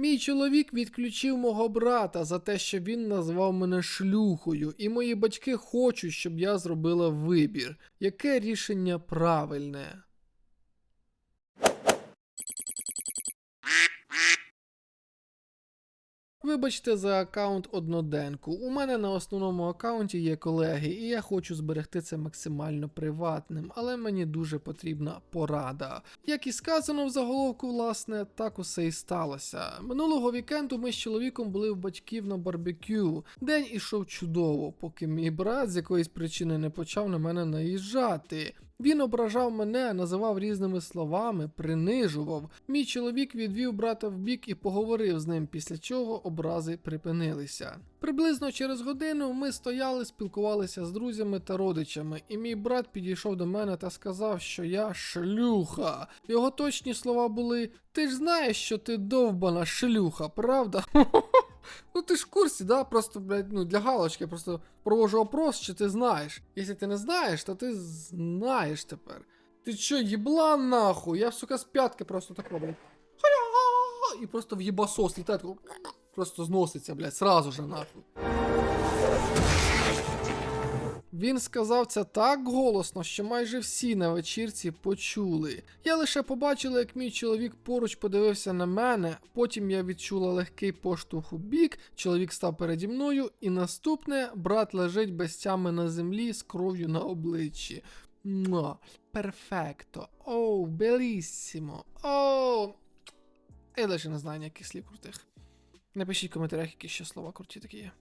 Мій чоловік відключив мого брата за те, що він назвав мене шлюхою, і мої батьки хочуть, щоб я зробила вибір. Яке рішення правильне? Вибачте за аккаунт одноденку. У мене на основному аккаунті є колеги, і я хочу зберегти це максимально приватним, але мені дуже потрібна порада. Як і сказано в заголовку, власне, так усе і сталося. Минулого вікенду ми з чоловіком були в батьків на барбекю. День ішов чудово, поки мій брат з якоїсь причини не почав на мене наїжджати. Він ображав мене, називав різними словами, принижував. Мій чоловік відвів брата в бік і поговорив з ним, після чого образи припинилися. Приблизно через годину ми стояли, спілкувалися з друзями та родичами, і мій брат підійшов до мене та сказав, що я шлюха. Його точні слова були: Ти ж знаєш, що ти довбана шлюха, правда? Ну ти ж в курсі, да? Просто, блядь, ну для галочки я просто провожу опрос, чи ти знаєш. Якщо ти не знаєш, то ти знаєш тепер. Ти чо, єблан нахуй? Я, сука, з п'ятки просто так роблю. І просто в єбасос літає, просто зноситься, блядь, сразу же нахуй. Він сказав це так голосно, що майже всі на вечірці почули. Я лише побачила, як мій чоловік поруч подивився на мене, потім я відчула легкий поштовх у бік, чоловік став переді мною, і наступне брат лежить без тями на землі з кров'ю на обличчі. Муа, перфекто. Оу, белісімо. Оу. Я навіть не знаю ніяких слів крутих. Напишіть в коментарях, які ще слова круті такі є.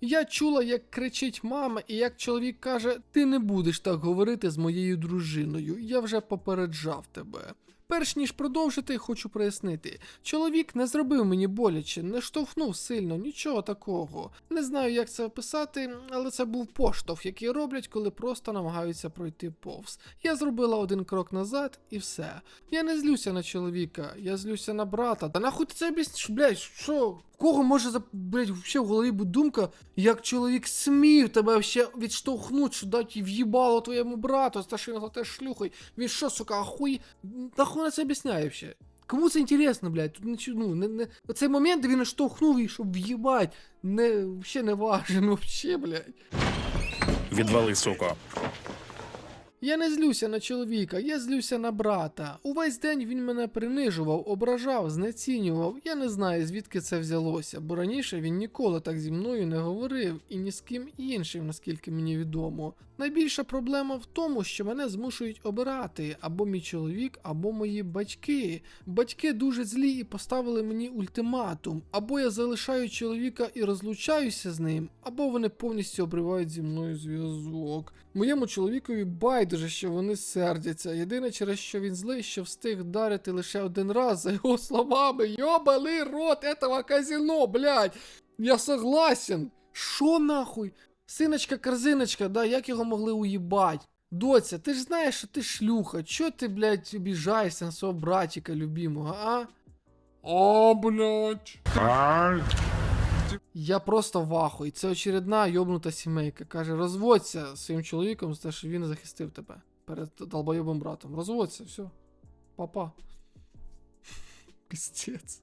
Я чула, як кричить мама, і як чоловік каже: Ти не будеш так говорити з моєю дружиною, я вже попереджав тебе. Перш ніж продовжити, хочу прояснити: чоловік не зробив мені боляче, не штовхнув сильно, нічого такого. Не знаю, як це описати, але це був поштовх, який роблять, коли просто намагаються пройти повз. Я зробила один крок назад і все. Я не злюся на чоловіка, я злюся на брата. Та нахуй це об'ясниш, що? Кого може за блядь, вообще в голові бути думка, як чоловік смів тебе ще відштовхнути, що дати в'їбало твоєму брату, та що він те шлюхой. Він що, сука, ахуй? Нахуй на це об'ясняє вообще? Кому це інтересно, блядь? Тут нічого, ну, не, не... Оцей момент, де він штовхнув її, щоб в'їбать, не, вообще не важен, вообще, блядь. Відвали, суко. Я не злюся на чоловіка, я злюся на брата. Увесь день він мене принижував, ображав, знецінював. Я не знаю, звідки це взялося, бо раніше він ніколи так зі мною не говорив і ні з ким іншим, наскільки мені відомо. Найбільша проблема в тому, що мене змушують обирати або мій чоловік, або мої батьки. Батьки дуже злі і поставили мені ультиматум: або я залишаю чоловіка і розлучаюся з ним, або вони повністю обривають зі мною зв'язок. Моєму чоловікові байдуже, що вони сердяться. Єдине, через що він злий, що встиг вдарити лише один раз за його словами. Йобаний рот этого казино, блядь! Я согласен. Шо нахуй? Синочка, корзиночка, да, як його могли уїбать? Доця, ти ж знаєш, що ти шлюха. Чо ти, блядь, обіжаєшся на свого братика любимого, а? О, блядь. Я просто ваху. І Це очередна йобнута сімейка. Каже, розводься своїм чоловіком за те, що він захистив тебе перед долбойобим братом. Розводься, все. Папа. Пістець.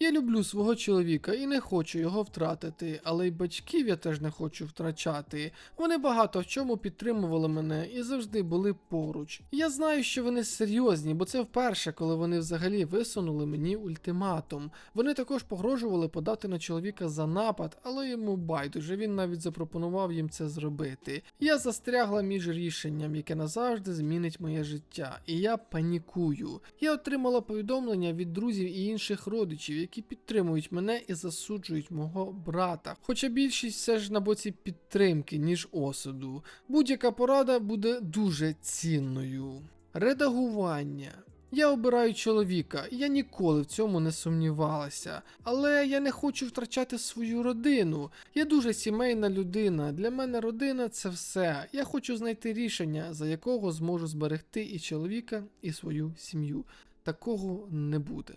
Я люблю свого чоловіка і не хочу його втратити, але й батьків я теж не хочу втрачати. Вони багато в чому підтримували мене і завжди були поруч. Я знаю, що вони серйозні, бо це вперше, коли вони взагалі висунули мені ультиматум. Вони також погрожували подати на чоловіка за напад, але йому байдуже він навіть запропонував їм це зробити. Я застрягла між рішенням, яке назавжди змінить моє життя, і я панікую. Я отримала повідомлення від друзів і інших родичів, які підтримують мене і засуджують мого брата. Хоча більшість все ж на боці підтримки, ніж осуду. Будь-яка порада буде дуже цінною. Редагування. Я обираю чоловіка, я ніколи в цьому не сумнівалася. Але я не хочу втрачати свою родину. Я дуже сімейна людина. Для мене родина це все. Я хочу знайти рішення, за якого зможу зберегти і чоловіка, і свою сім'ю. Такого не буде.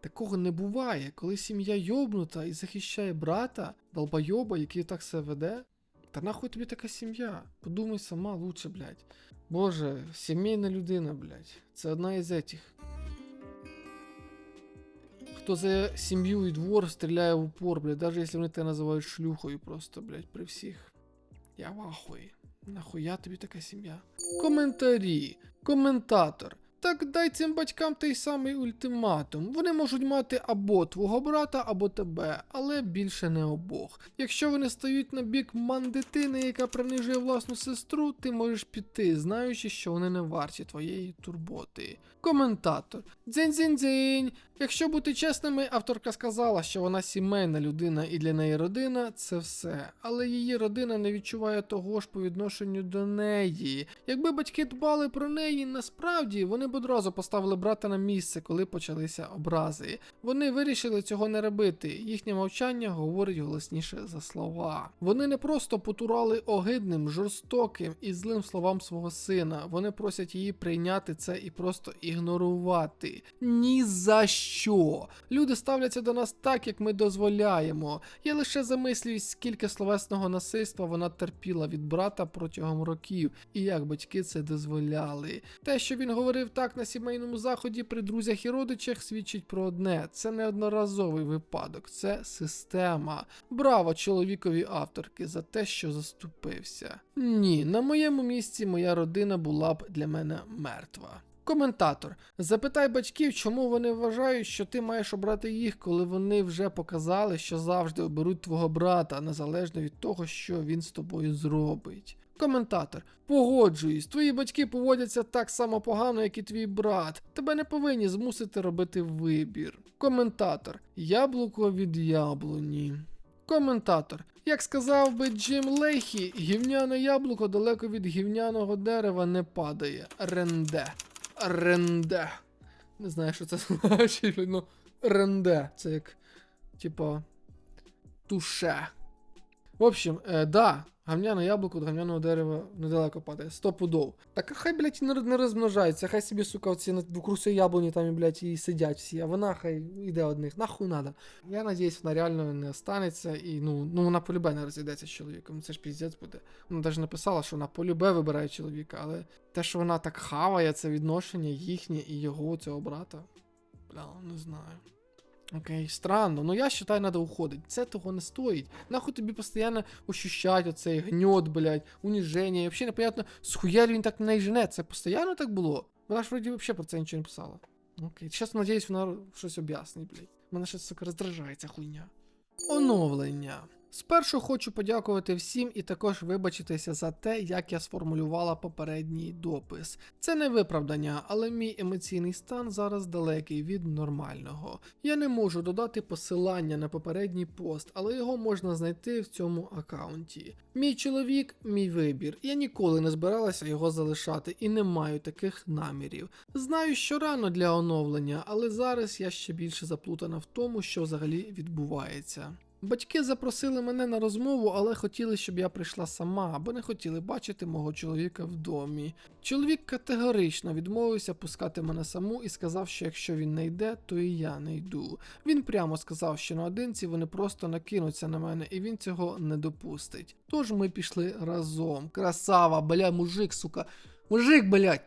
Такого не буває, коли сім'я йобнута і захищає брата, долбойоба, який так себе веде. Та нахуй тобі така сім'я? Подумай сама лучше, блядь. Боже, сімейна людина, блядь. Це одна із етіх. хто за сім'ю і двор стріляє в упор, блядь, навіть якщо вони тебе називають шлюхою просто, блядь, при всіх. Я в ахуї. Нахуя тобі така сім'я? Коментарі. Коментатор. Так дай цим батькам той самий ультиматум. Вони можуть мати або твого брата, або тебе, але більше не обох. Якщо вони стають на бік ман дитини, яка принижує власну сестру, ти можеш піти, знаючи, що вони не варті твоєї турботи. Коментатор. Дзінь-дзінь-дзінь. Якщо бути чесними, авторка сказала, що вона сімейна людина і для неї родина це все. Але її родина не відчуває того ж по відношенню до неї. Якби батьки дбали про неї, насправді вони б одразу поставили брата на місце, коли почалися образи. Вони вирішили цього не робити. Їхнє мовчання говорить голосніше за слова. Вони не просто потурали огидним, жорстоким і злим словам свого сина. Вони просять її прийняти це і просто ігнорувати. Ні за що. Люди ставляться до нас так, як ми дозволяємо. Я лише замислююсь, скільки словесного насильства вона терпіла від брата протягом років, і як батьки це дозволяли. Те, що він говорив так на сімейному заході при друзях і родичах, свідчить про одне: це не одноразовий випадок, це система. Браво чоловікові авторки за те, що заступився. Ні, на моєму місці моя родина була б для мене мертва. Коментатор. Запитай батьків, чому вони вважають, що ти маєш обрати їх, коли вони вже показали, що завжди оберуть твого брата, незалежно від того, що він з тобою зробить. Коментатор. Погоджуюсь, твої батьки поводяться так само погано, як і твій брат. Тебе не повинні змусити робити вибір. Коментатор. Яблуко від яблуні. Коментатор. Як сказав би Джим Лейхі, гівняне яблуко далеко від гівняного дерева не падає. Ренде. Ренде. Не знаю, що це значить, ну. Ренде. Це як. Типа. Туше. В общем, е, да, гамняне яблуко до гамняного дерева недалеко падає. Сто пудов. Так хай, блядь, не, не розмножається, хай собі, сука, оці на вокруг яблуні там, блядь, і сидять всі, а вона хай йде одних. Нахуй надо. Я надіюсь, вона реально не останеться і ну, ну вона полюбе не розійдеться з чоловіком. Це ж піздець буде. Вона навіть написала, що вона полюбе вибирає чоловіка, але те, що вона так хаває, це відношення їхнє і його цього брата. Бля, не знаю. Окей, странно, но я вважаю, треба уходить. Це того не стоїть. Нахуй тобі постійно ощущать оцей гньот, блядь, уніження. І взагалі непонятно, схуя він так не жене. Це постійно так було? Вона ж вроді взагалі про це нічого не писала. Окей, зараз, надіюсь, вона щось об'яснить, блядь. Мене щось, сука, роздражає ця хуйня. Оновлення. Спершу хочу подякувати всім і також вибачитися за те, як я сформулювала попередній допис. Це не виправдання, але мій емоційний стан зараз далекий від нормального. Я не можу додати посилання на попередній пост, але його можна знайти в цьому аккаунті. Мій чоловік, мій вибір. Я ніколи не збиралася його залишати і не маю таких намірів. Знаю, що рано для оновлення, але зараз я ще більше заплутана в тому, що взагалі відбувається. Батьки запросили мене на розмову, але хотіли, щоб я прийшла сама, бо не хотіли бачити мого чоловіка в домі. Чоловік категорично відмовився пускати мене саму і сказав, що якщо він не йде, то і я не йду. Він прямо сказав, що наодинці вони просто накинуться на мене, і він цього не допустить. Тож ми пішли разом. Красава, бля, мужик, сука. Мужик, блядь!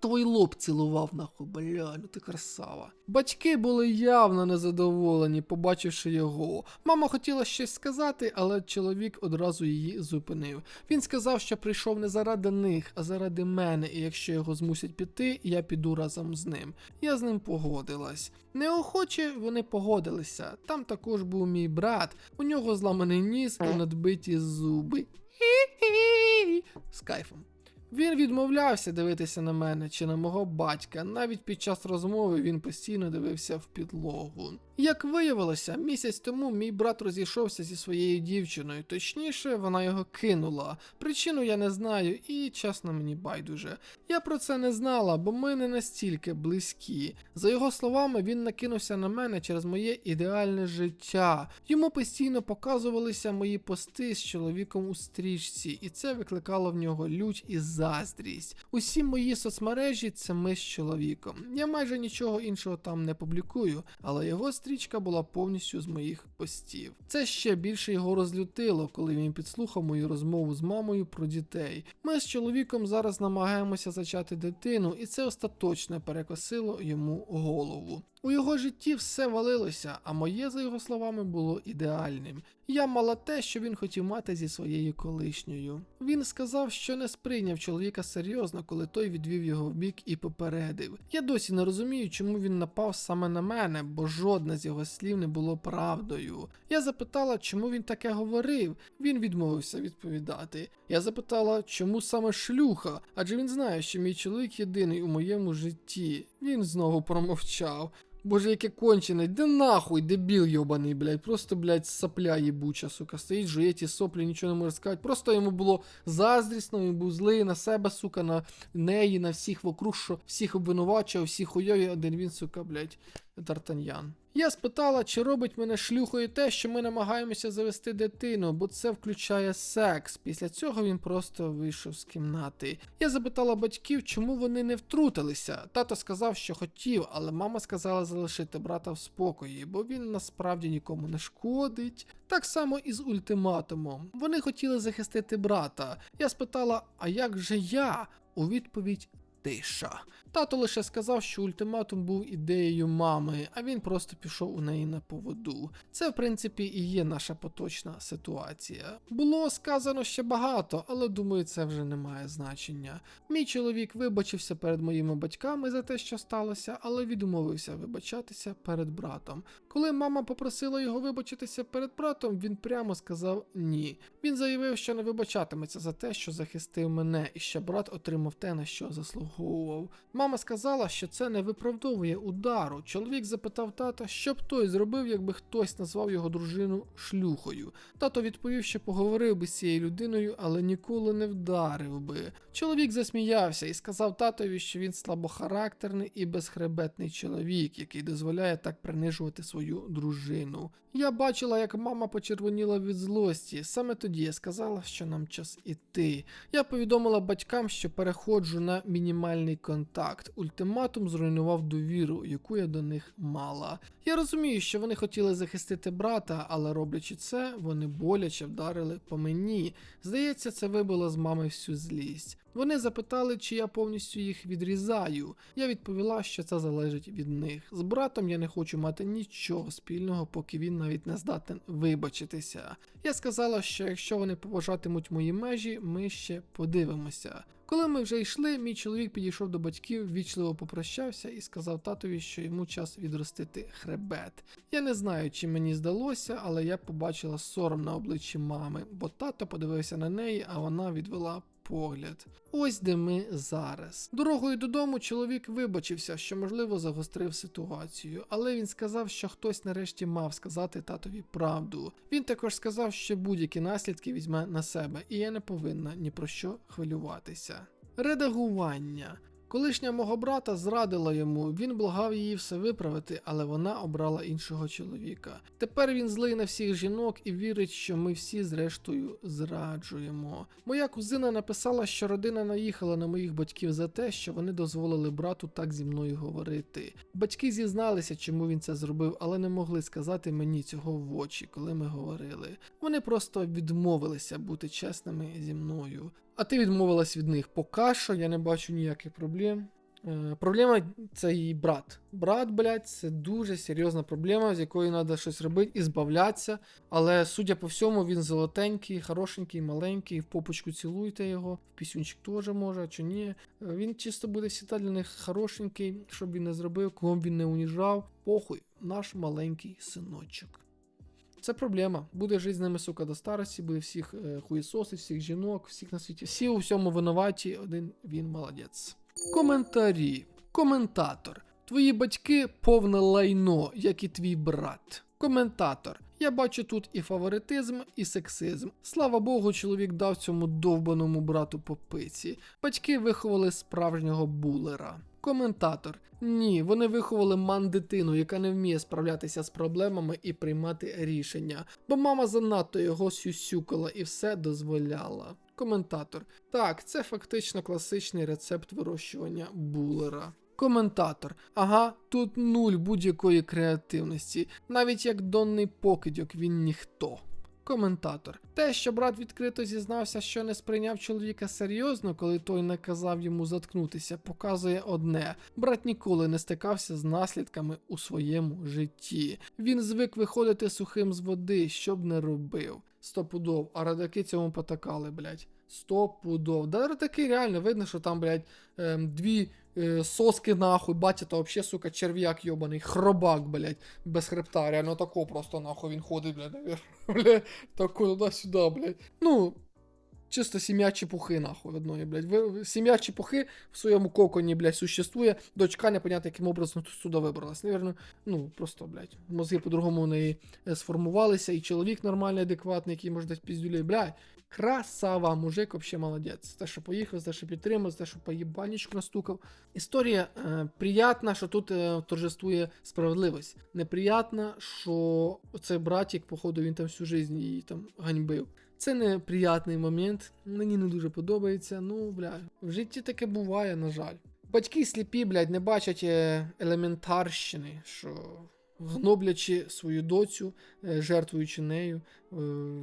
Твій лоб цілував нахуй, бля, ну ти красава. Батьки були явно незадоволені, побачивши його. Мама хотіла щось сказати, але чоловік одразу її зупинив. Він сказав, що прийшов не заради них, а заради мене, і якщо його змусять піти, я піду разом з ним. Я з ним погодилась. Неохоче вони погодилися. Там також був мій брат, у нього зламаний ніс і надбиті зуби. Хі-хі. З кайфом. Він відмовлявся дивитися на мене чи на мого батька. Навіть під час розмови він постійно дивився в підлогу. Як виявилося, місяць тому мій брат розійшовся зі своєю дівчиною, точніше, вона його кинула. Причину я не знаю і, чесно, мені байдуже. Я про це не знала, бо ми не настільки близькі. За його словами, він накинувся на мене через моє ідеальне життя. Йому постійно показувалися мої пости з чоловіком у стрічці, і це викликало в нього лють і заздрість. Усі мої соцмережі це ми з чоловіком. Я майже нічого іншого там не публікую, але його стрічка була повністю з моїх постів. Це ще більше його розлютило, коли він підслухав мою розмову з мамою про дітей. Ми з чоловіком зараз намагаємося зачати дитину, і це остаточно перекосило йому голову. У його житті все валилося, а моє, за його словами, було ідеальним. Я мала те, що він хотів мати зі своєю колишньою. Він сказав, що не сприйняв чоловіка серйозно, коли той відвів його в бік і попередив. Я досі не розумію, чому він напав саме на мене, бо жодне з його слів не було правдою. Я запитала, чому він таке говорив. Він відмовився відповідати. Я запитала, чому саме шлюха, адже він знає, що мій чоловік єдиний у моєму житті. Він знову промовчав. Боже, яке кончене, де нахуй, дебіл йобаний, блядь, просто, блядь, сопля їбуча, сука, стоїть, жує ті соплі, нічого не може сказати. Просто йому було заздрісно, він був злий на себе, сука, на неї, на всіх вокруг, що всіх обвинувачував, всі хуйові, один він, сука, блядь, Д'Артаньян. Я спитала, чи робить мене шлюхою те, що ми намагаємося завести дитину, бо це включає секс. Після цього він просто вийшов з кімнати. Я запитала батьків, чому вони не втрутилися. Тато сказав, що хотів, але мама сказала залишити брата в спокої, бо він насправді нікому не шкодить. Так само і з ультиматумом. Вони хотіли захистити брата. Я спитала, а як же я? У відповідь тиша. Тато лише сказав, що ультиматум був ідеєю мами, а він просто пішов у неї на поводу. Це, в принципі, і є наша поточна ситуація. Було сказано ще багато, але думаю, це вже не має значення. Мій чоловік вибачився перед моїми батьками за те, що сталося, але відмовився вибачатися перед братом. Коли мама попросила його вибачитися перед братом, він прямо сказав ні. Він заявив, що не вибачатиметься за те, що захистив мене, і що брат отримав те, на що заслуговував. Мама сказала, що це не виправдовує удару. Чоловік запитав тата, що б той зробив, якби хтось назвав його дружину шлюхою. Тато відповів, що поговорив би з цією людиною, але ніколи не вдарив би. Чоловік засміявся і сказав татові, що він слабохарактерний і безхребетний чоловік, який дозволяє так принижувати свою дружину. Я бачила, як мама почервоніла від злості. Саме тоді я сказала, що нам час іти. Я повідомила батькам, що переходжу на мінімальний контакт. Ультиматум зруйнував довіру, яку я до них мала. Я розумію, що вони хотіли захистити брата, але роблячи це, вони боляче вдарили по мені. Здається, це вибило з мами всю злість. Вони запитали, чи я повністю їх відрізаю. Я відповіла, що це залежить від них. З братом я не хочу мати нічого спільного, поки він навіть не здатен вибачитися. Я сказала, що якщо вони поважатимуть мої межі, ми ще подивимося. Коли ми вже йшли, мій чоловік підійшов до батьків, вічливо попрощався і сказав татові, що йому час відростити хребет. Я не знаю, чи мені здалося, але я побачила сором на обличчі мами, бо тато подивився на неї, а вона відвела погляд. Ось де ми зараз. Дорогою додому чоловік вибачився, що можливо загострив ситуацію, але він сказав, що хтось нарешті мав сказати татові правду. Він також сказав, що будь-які наслідки візьме на себе, і я не повинна ні про що хвилюватися. Редагування. Колишня мого брата зрадила йому, він благав її все виправити, але вона обрала іншого чоловіка. Тепер він злий на всіх жінок і вірить, що ми всі зрештою зраджуємо. Моя кузина написала, що родина наїхала на моїх батьків за те, що вони дозволили брату так зі мною говорити. Батьки зізналися, чому він це зробив, але не могли сказати мені цього в очі, коли ми говорили. Вони просто відмовилися бути чесними зі мною. А ти відмовилась від них. Поки що я не бачу ніяких проблем. Е, проблема це її брат. Брат, блядь, це дуже серйозна проблема, з якою треба щось робити і збавлятися. Але судя по всьому, він золотенький, хорошенький, маленький, в попочку цілуйте його, в пісюнчик теж може, чи ні. Е, Він чисто буде всегда для них хорошенький, щоб він не зробив, кого б він не уніжав. Похуй, наш маленький синочок. Це проблема. Буде жити з ними, сука, до старості, буде всіх е, хуєсосить, всіх жінок, всіх на світі. Всі у всьому винуваті, один він молодець. Коментарі. Коментатор. Твої батьки повне лайно, як і твій брат. Коментатор. Я бачу тут і фаворитизм, і сексизм. Слава Богу, чоловік дав цьому довбаному брату по пиці. Батьки виховали справжнього булера. Коментатор. Ні, вони виховали ман дитину, яка не вміє справлятися з проблемами і приймати рішення, бо мама занадто його сюсюкала і все дозволяла. Коментатор. Так, це фактично класичний рецепт вирощування булера. Коментатор. Ага, тут нуль будь-якої креативності. Навіть як донний покидьок він ніхто. Коментатор. Те, що брат відкрито зізнався, що не сприйняв чоловіка серйозно, коли той наказав йому заткнутися, показує одне: брат ніколи не стикався з наслідками у своєму житті. Він звик виходити сухим з води, що б не робив. Стопудов, а радаки цьому потакали, блядь. Стопудов. Да радаки реально видно, що там, блядь, ем, дві соски нахуй, батя, то вообще, сука, черв'як йобаний, хробак, блядь, без хребта, реально тако просто нахуй він ходить, блядь, наверх, блядь, тако туди-сюди, блядь. Ну, чисто сім'я чепухи, нахуй, одної, блядь. Сім'я чепухи в своєму коконі, блядь, существує. Дочка непонятно, яким образом сюди вибралась. Наверно, ну, просто, блядь, мозги по-другому у неї е, сформувалися, і чоловік нормальний, адекватний, який може дати піздюлей, блядь. Красава, мужик вообще молодець. Те, що поїхав, те, що підтримав, те, що по їбальничку настукав. Історія е, приятна, що тут е, торжествує справедливість. Неприятна, що цей братик, походу, він там всю життя її там ганьбив. Це неприятний момент, мені не дуже подобається. Ну, бля, в житті таке буває, на жаль. Батьки сліпі, блядь, не бачать е, елементарщини, що гноблячи свою доцю, е, жертвуючи нею, е,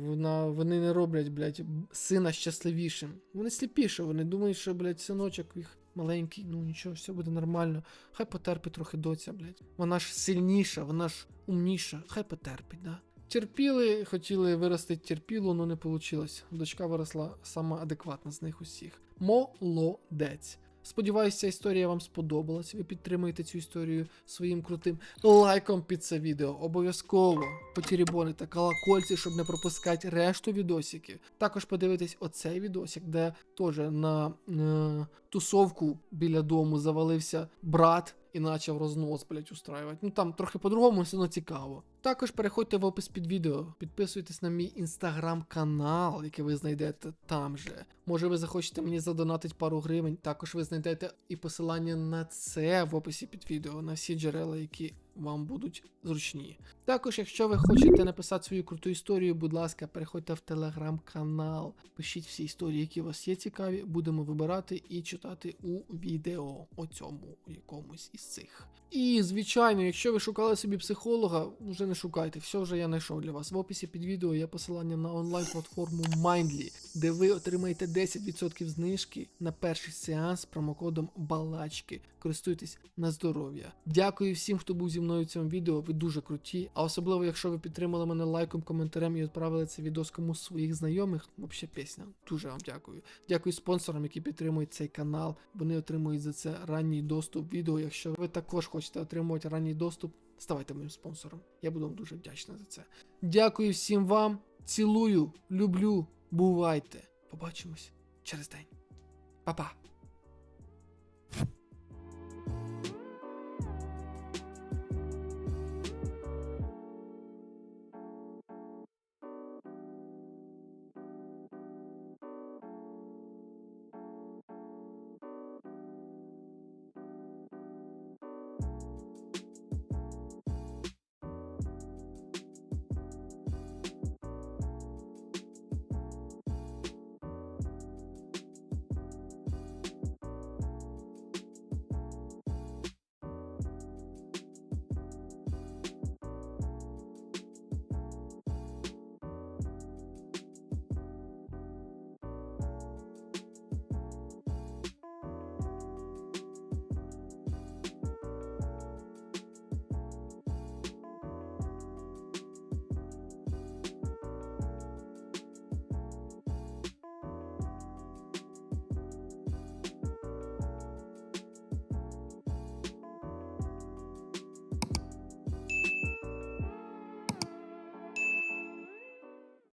вона, вони не роблять, блядь, сина щасливішим. Вони сліпі, що вони думають, що, блядь, синочок їх маленький, ну нічого, все буде нормально. Хай потерпить трохи доця, блядь. Вона ж сильніша, вона ж умніша, хай потерпить, да. Терпіли, хотіли виростити терпілу, але не вийшло. Дочка виросла сама адекватна з них усіх. Молодець. Сподіваюся, ця історія вам сподобалась. Ви підтримуєте цю історію своїм крутим лайком під це відео. Обов'язково потірібоните колокольці, щоб не пропускати решту відосиків. Також подивитись оцей відосик, де теж на е, тусовку біля дому завалився брат і почав рознос, блять, устраювати. Ну там трохи по-другому, все одно цікаво. Також переходьте в опис під відео, підписуйтесь на мій інстаграм-канал, який ви знайдете там же. Може, ви захочете мені задонатити пару гривень. Також ви знайдете і посилання на це в описі під відео, на всі джерела, які вам будуть зручні. Також, якщо ви хочете написати свою круту історію, будь ласка, переходьте в телеграм-канал, пишіть всі історії, які у вас є цікаві, будемо вибирати і читати у відео оцьому якомусь із цих. І, звичайно, якщо ви шукали собі психолога, вже не шукайте, все вже я знайшов для вас. В описі під відео є посилання на онлайн-платформу Mindly, де ви отримаєте 10% знижки на перший сеанс з промокодом Балачки. Користуйтесь на здоров'я. Дякую всім, хто був зі мною в цьому відео. Ви дуже круті. А особливо, якщо ви підтримали мене лайком, коментарем і відправили це відео комусь своїх знайомих. Взагалі пісня. Дуже вам дякую. Дякую спонсорам, які підтримують цей канал. Вони отримують за це ранній доступ відео. Якщо ви також хочете отримувати ранній доступ, ставайте моїм спонсором. Я буду вам дуже вдячний за це. Дякую всім вам. Цілую, люблю, бувайте. Побачимось через день. Па-па.